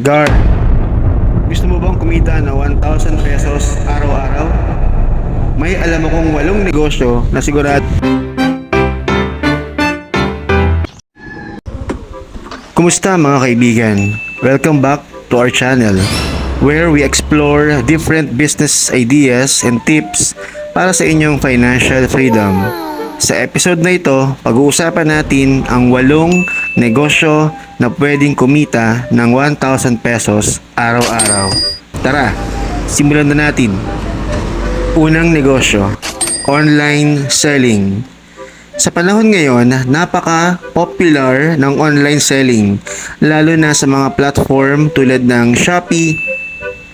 Gar, gusto mo bang kumita na 1,000 pesos araw-araw? May alam akong walong negosyo na sigurado Kumusta mga kaibigan? Welcome back to our channel where we explore different business ideas and tips para sa inyong financial freedom. Sa episode na ito, pag-uusapan natin ang walong negosyo na pwedeng kumita ng 1,000 pesos araw-araw. Tara, simulan na natin. Unang negosyo, online selling. Sa panahon ngayon, napaka-popular ng online selling, lalo na sa mga platform tulad ng Shopee,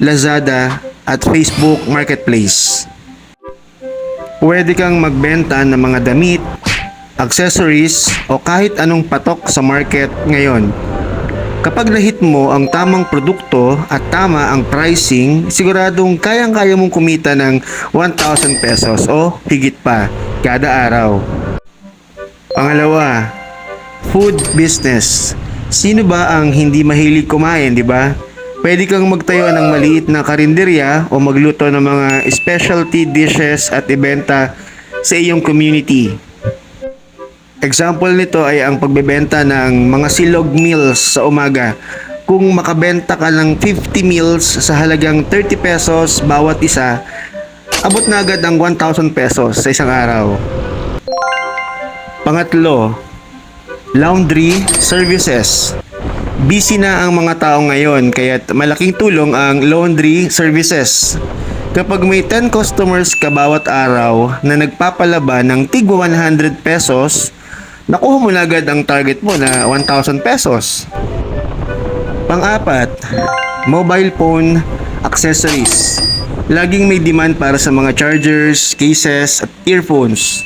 Lazada, at Facebook Marketplace. Pwede kang magbenta ng mga damit, accessories, o kahit anong patok sa market ngayon. Kapag nahit mo ang tamang produkto at tama ang pricing, siguradong kayang-kaya mong kumita ng 1,000 pesos o higit pa kada araw. Pangalawa, food business. Sino ba ang hindi mahilig kumain, di ba? Pwede kang magtayo ng maliit na karinderya o magluto ng mga specialty dishes at ibenta sa iyong community. Example nito ay ang pagbebenta ng mga silog meals sa umaga. Kung makabenta ka ng 50 meals sa halagang 30 pesos bawat isa, abot na agad ang 1,000 pesos sa isang araw. Pangatlo, laundry services. Busy na ang mga tao ngayon kaya malaking tulong ang laundry services. Kapag may 10 customers ka bawat araw na nagpapalaba ng tig 100 pesos, nakuha mo na agad ang target mo na 1,000 pesos. Pang-apat, mobile phone accessories. Laging may demand para sa mga chargers, cases, at earphones.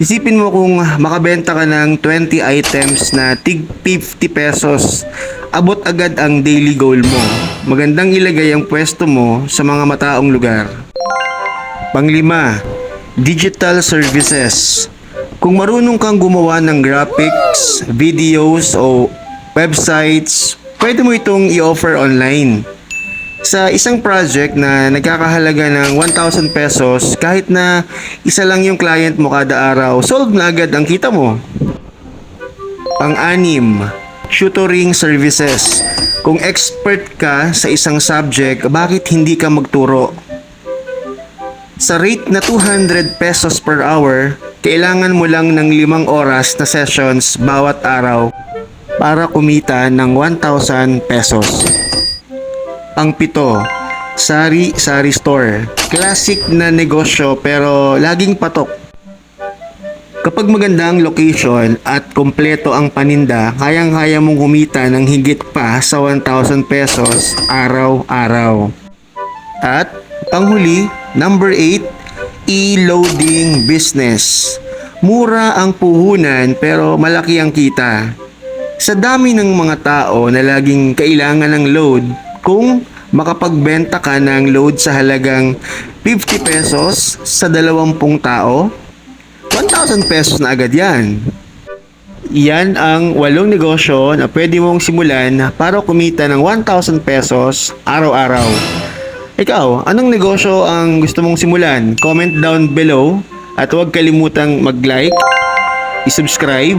Isipin mo kung makabenta ka ng 20 items na tig 50 pesos, abot agad ang daily goal mo. Magandang ilagay ang pwesto mo sa mga mataong lugar. Panglima, digital services. Kung marunong kang gumawa ng graphics, videos o websites, pwede mo itong i-offer online. Sa isang project na nagkakahalaga ng 1,000 pesos, kahit na isa lang yung client mo kada araw, solve na agad ang kita mo. Pang-anim, tutoring services. Kung expert ka sa isang subject, bakit hindi ka magturo? Sa rate na 200 pesos per hour, kailangan mo lang ng limang oras na sessions bawat araw para kumita ng 1,000 pesos. Ang pito, Sari Sari Store. Classic na negosyo pero laging patok. Kapag maganda ang location at kompleto ang paninda, kayang-kaya mong kumita ng higit pa sa 1,000 pesos araw-araw. At panghuli, number 8, e-loading business. Mura ang puhunan pero malaki ang kita. Sa dami ng mga tao na laging kailangan ng load, kung makapagbenta ka ng load sa halagang 50 pesos sa 20 tao, 1,000 pesos na agad yan. Yan ang walong negosyo na pwede mong simulan para kumita ng 1,000 pesos araw-araw. Ikaw, anong negosyo ang gusto mong simulan? Comment down below at huwag kalimutang mag-like, i-subscribe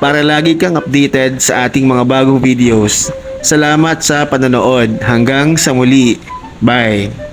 para lagi kang updated sa ating mga bagong videos. Salamat sa panonood. Hanggang sa muli. Bye.